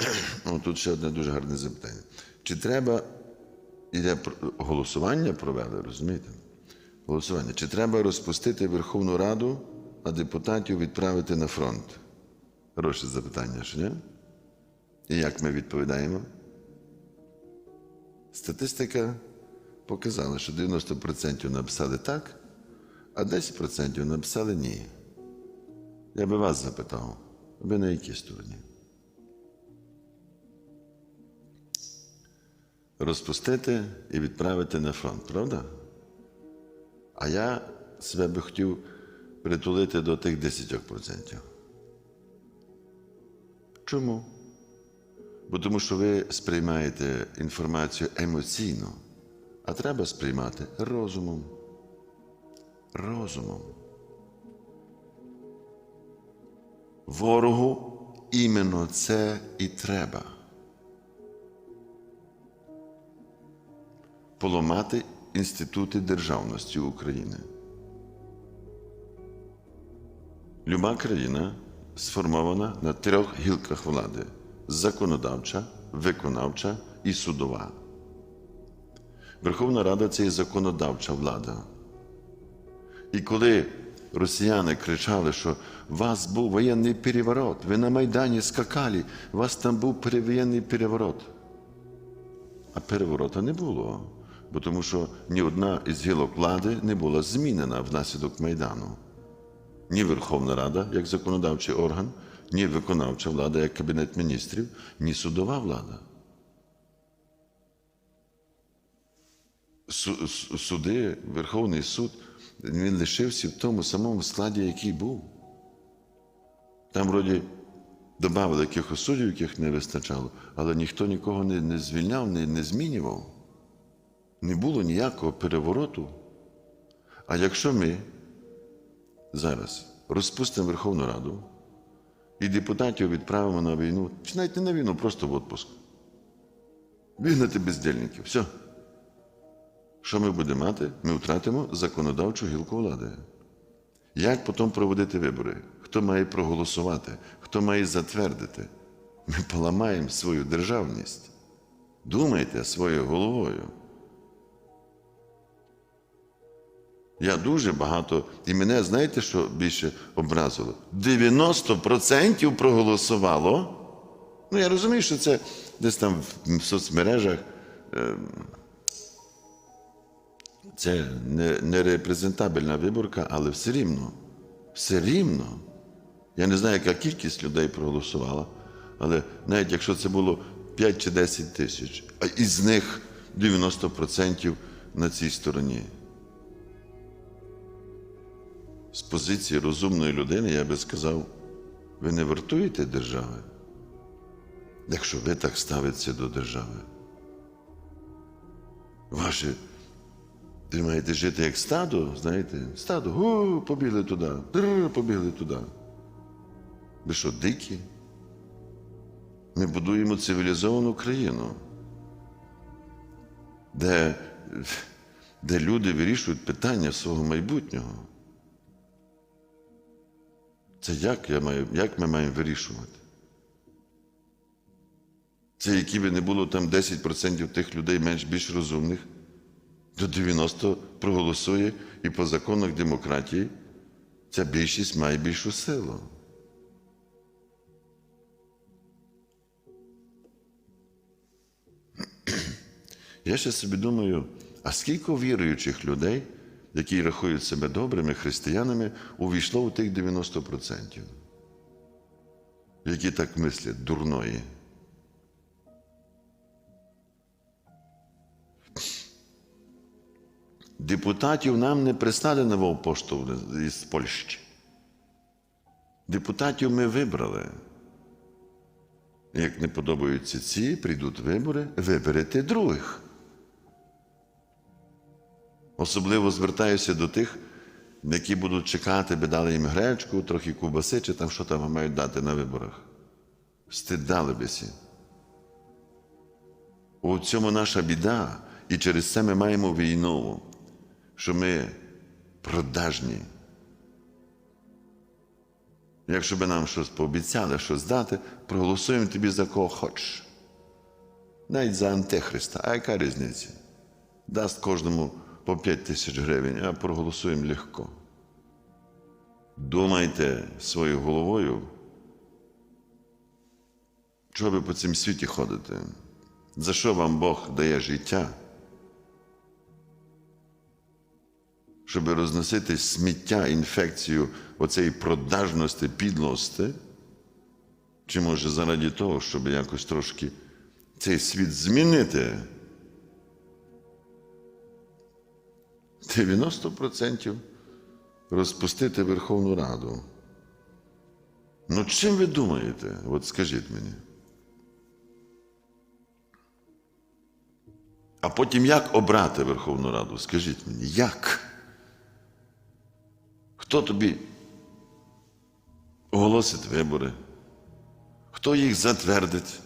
Ну, тут ще одне дуже гарне запитання. Чи треба іде голосування провели, розумієте? Голосування. Чи треба розпустити Верховну Раду, а депутатів відправити на фронт? Хороше запитання, що ні? І як ми відповідаємо? Статистика показала, що 90% написали так, а 10% написали ні. Я би вас запитав, ви на якій стороні? Розпустити і відправити на фронт, правда? А я себе би хотів притулити до тих 10%. Чому? Бо тому що ви сприймаєте інформацію емоційно, а треба сприймати розумом. Розумом. Ворогу іменно це і треба. Поламати інститути державності України. Люба країна сформована на трьох гілках влади: законодавча, виконавча і судова. Верховна Рада це і законодавча влада. І коли росіяни кричали, що у вас був воєнний переворот, ви на Майдані скакали, у вас там був воєнний переворот. А переворота не було, бо тому що ні одна із гілок влади не була змінена внаслідок Майдану. Ні Верховна Рада як законодавчий орган, ні виконавча влада як Кабінет міністрів, ні судова влада. Су- су- Суди, Верховний суд, він лишився в тому самому складі, який був. Там, вроді, додали якихось суддів, яких не вистачало, але ніхто нікого не, не звільняв, не, не змінював. Не було ніякого перевороту. А якщо ми зараз розпустимо Верховну Раду і депутатів відправимо на війну, чи навіть не на війну, просто в відпуск. Вигнати бездільників. Все. Що ми будемо мати? Ми втратимо законодавчу гілку влади. Як потім проводити вибори? Хто має проголосувати? Хто має затвердити? Ми поламаємо свою державність. Думайте своєю головою. Я дуже багато, і мене знаєте, що більше образило? 90% проголосувало. Ну, я розумію, що це десь там в соцмережах. е, Це не, не репрезентабельна виборка, але все рівно. Все рівно. Я не знаю, яка кількість людей проголосувала, але навіть якщо це було 5 чи 10 тисяч, а із них 90% на цій стороні. З позиції розумної людини я би сказав, ви не вартуєте держави, якщо ви так ставитеся до держави. Ваші ви маєте жити як стадо, знаєте, стадо, гу, побігли туди, др, побігли туди. Ви що, дикі? Ми будуємо цивілізовану країну, де, де люди вирішують питання свого майбутнього. Це як, я маю, як ми маємо вирішувати? Це які би не було там 10% тих людей менш більш розумних, до 90 проголосує і по законах демократії ця більшість має більшу силу. Я ще собі думаю, а скільки віруючих людей, які рахують себе добрими християнами, увійшло у тих 90%, які так мислять дурної. Депутатів нам не прислали нову пошту із Польщі. Депутатів ми вибрали. Як не подобаються ці, прийдуть вибори, виберете других. Особливо звертаюся до тих, які будуть чекати, би дали їм гречку, трохи кубаси, чи там що там мають дати на виборах. Стидали бися. У цьому наша біда, і через це ми маємо війну, що ми продажні. Якщо би нам щось пообіцяли, щось дати, проголосуємо тобі за кого хочеш. Навіть за Антихриста. А яка різниця? Дасть кожному по 5 тисяч гривень, а проголосуємо легко. Думайте своєю головою, чого ви по цім світі ходите? За що вам Бог дає життя? Щоб розносити сміття, інфекцію оцеї продажності, підлості? Чи може заради того, щоб якось трошки цей світ змінити? 90% розпустити Верховну Раду. Ну, чим ви думаєте? От скажіть мені. А потім як обрати Верховну Раду? Скажіть мені, як? Хто тобі оголосить вибори? Хто їх затвердить?